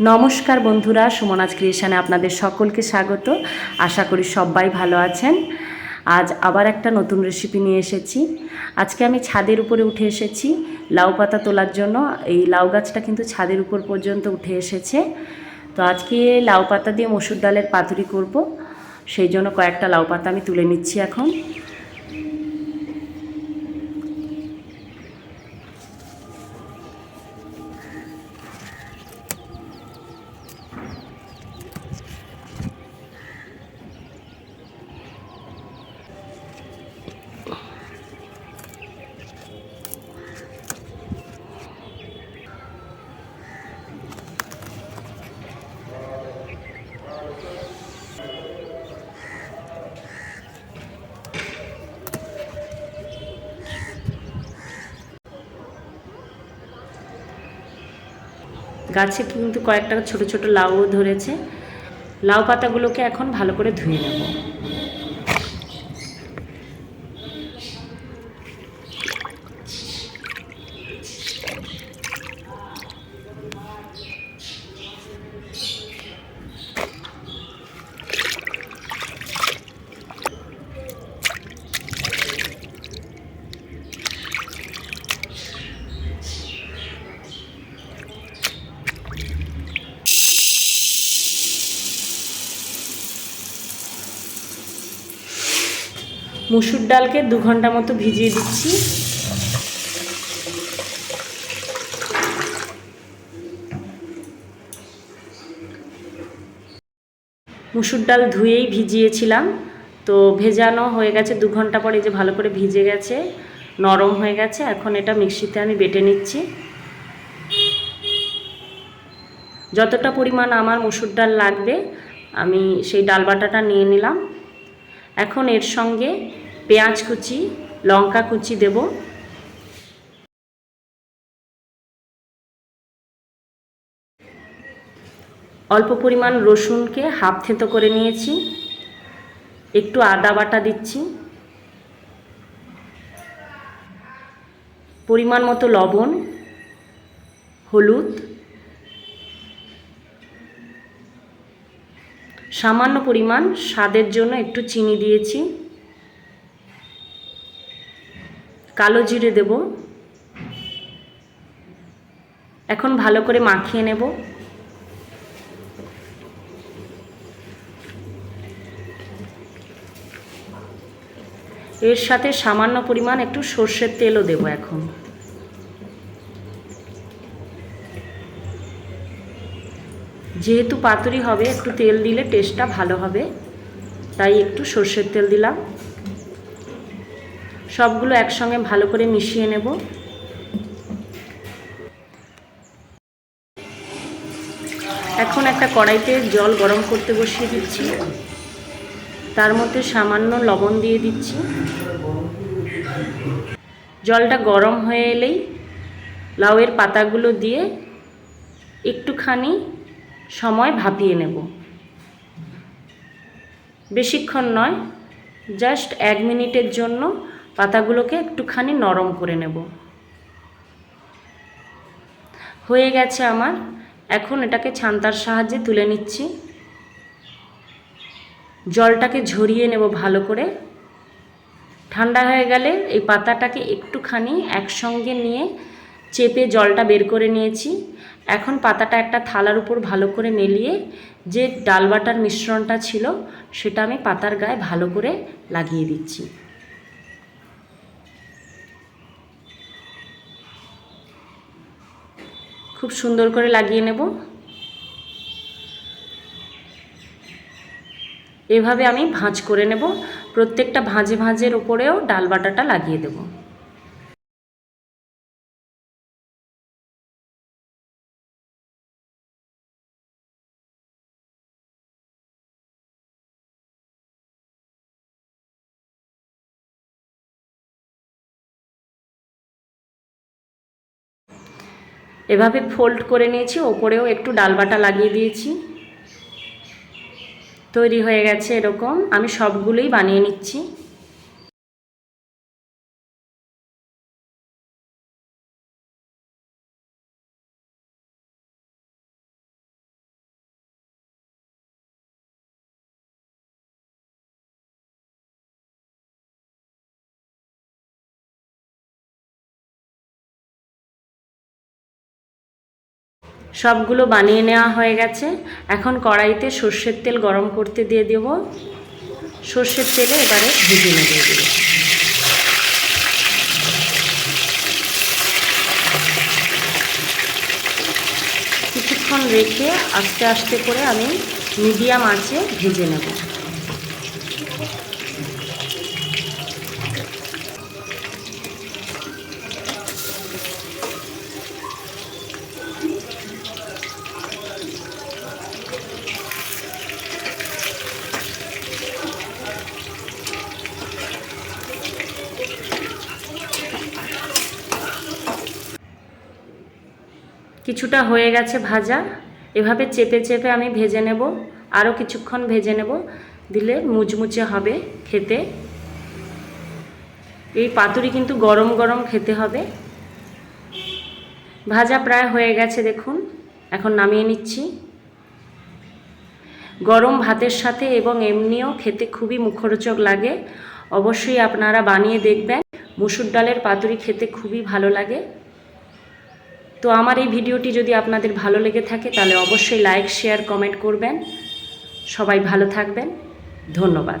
নমস্কার বন্ধুরা, সুমনাজ ক্রিয়েশনে আপনাদের সকলকে স্বাগত। আশা করি সবাই ভালো আছেন। আজ আবার একটা নতুন রেসিপি নিয়ে এসেছি। আজকে আমি ছাদের উপরে উঠে এসেছি। লাউ পাতা তোলার জন্য। এই লাউ গাছটা কিন্তু ছাদের উপর পর্যন্ত উঠে এসেছে। তো আজকে লাউ পাতা দিয়ে মসুর ডালের পাতুরি করব। সেই জন্য কয়েকটা লাউ পাতা আমি তুলে নিচ্ছি এখন। গাছে কিন্তু কয়েকটা ছোট ছোট লাউও ধরেছে। লাউ পাতাগুলোকে এখন ভালো করে ধুয়ে নেব। মুসুর ডালকে দু ঘণ্টা মতো ভিজিয়ে দিচ্ছি। মুসুর ডাল ধুয়েই ভিজিয়েছিলাম। তো ভেজানো হয়ে গেছে দু ঘণ্টা পরে যে ভালো করে ভিজে গেছে, নরম হয়ে গেছে। এখন এটা মিক্সিতে আমি বেটে নিচ্ছি। যতটা পরিমাণ আমার মুসুর ডাল লাগবে, আমি সেই ডাল বাটাটা নিয়ে নিলাম। এখন এর সঙ্গে পেঁয়াজ কুচি, লঙ্কা কুচি দেব। অল্প পরিমাণ রসুনকে হাফ থেঁতো করে নিয়েছি। একটু আদা বাটা দিচ্ছি। পরিমাণ মতো লবণ, হলুদ সামান্য পরিমাণ স্বাদের জন্য একটু চিনি দিয়েছি। কালো জিরে দেব। এখন ভালো করে মাখিয়ে নেব। এর সাথে সামান্য পরিমাণ একটু সর্ষের তেলও দেব এখন। যেহেতু পাতুরি হবে, একটু তেল দিলে টেস্টটা ভালো হবে। তাই একটু সর্ষের তেল দিলাম। সবগুলো একসঙ্গে ভালো করে মিশিয়ে নেব। এখন একটা কড়াইতে জল গরম করতে বসিয়ে দিচ্ছি। তার মধ্যে সামান্য লবণ দিয়ে দিচ্ছি। জলটা গরম হয়ে এলেই লাউয়ের পাতাগুলো দিয়ে একটুখানি সময় ভাপিয়ে নেব। বেশিক্ষণ নয় জাস্ট এক মিনিটের জন্য পাতাগুলোকে একটুখানি নরম করে নেব। হয়ে গেছে আমার, এখন এটাকে ছান্তার সাহায্যে তুলে নিচ্ছি। জলটাকে ঝরিয়ে নেব ভালো করে। ঠান্ডা হয়ে গেলে এই পাতাটাকে একটুখানি একসঙ্গে নিয়ে চেপে জলটা বের করে নিয়েছি। এখন পাতাটা একটা থালার উপর ভালো করে মেলিয়ে যে ডাল বাটার মিশ্রণটা ছিল, সেটা আমি পাতার গায়ে ভালো করে লাগিয়ে দিচ্ছি। খুব সুন্দর করে লাগিয়ে নেব। এভাবে আমি ভাঁজ করে নেব। প্রত্যেকটা ভাঁজে ভাঁজের ওপরেও ডাল বাটাটা লাগিয়ে দেবো। এভাবে ফোল্ড করে নিয়েছি, ওপরেও একটু ডালবাটা লাগিয়ে দিয়েছি। তৈরি হয়ে গেছে এরকম, আমি সবগুলোই বানিয়ে নিচ্ছি। সবগুলো বানিয়ে নেওয়া হয়ে গেছে। এখন কড়াইতে সর্ষের তেল গরম করতে দিয়ে দেব। সর্ষের তেলে এবারে ভেজে দিয়ে দেব কিছুক্ষণ রেখে আস্তে আস্তে করে আমি মিডিয়াম আঁচে ভেজে নেব। কিছুটা হয়ে গেছে ভাজা। এভাবে চেপে চেপে আমি ভেজে নেব। আরও কিছুক্ষণ ভেজে নেব। দিলে মুচমুচে হবে খেতে। এই পাতুরি কিন্তু গরম গরম খেতে হবে। ভাজা প্রায় হয়ে গেছে দেখুন। এখন নামিয়ে নিচ্ছি। গরম ভাতের সাথে এবং এমনিও খেতে খুবই মুখরোচক লাগে। অবশ্যই আপনারা বানিয়ে দেখবেন। মুসুর ডালের পাতুরি খেতে খুবই ভালো লাগে। তো আমার এই ভিডিওটি যদি আপনাদের ভালো লেগে থাকে, তাহলে অবশ্যই লাইক শেয়ার কমেন্ট করবেন। সবাই ভালো থাকবেন। ধন্যবাদ।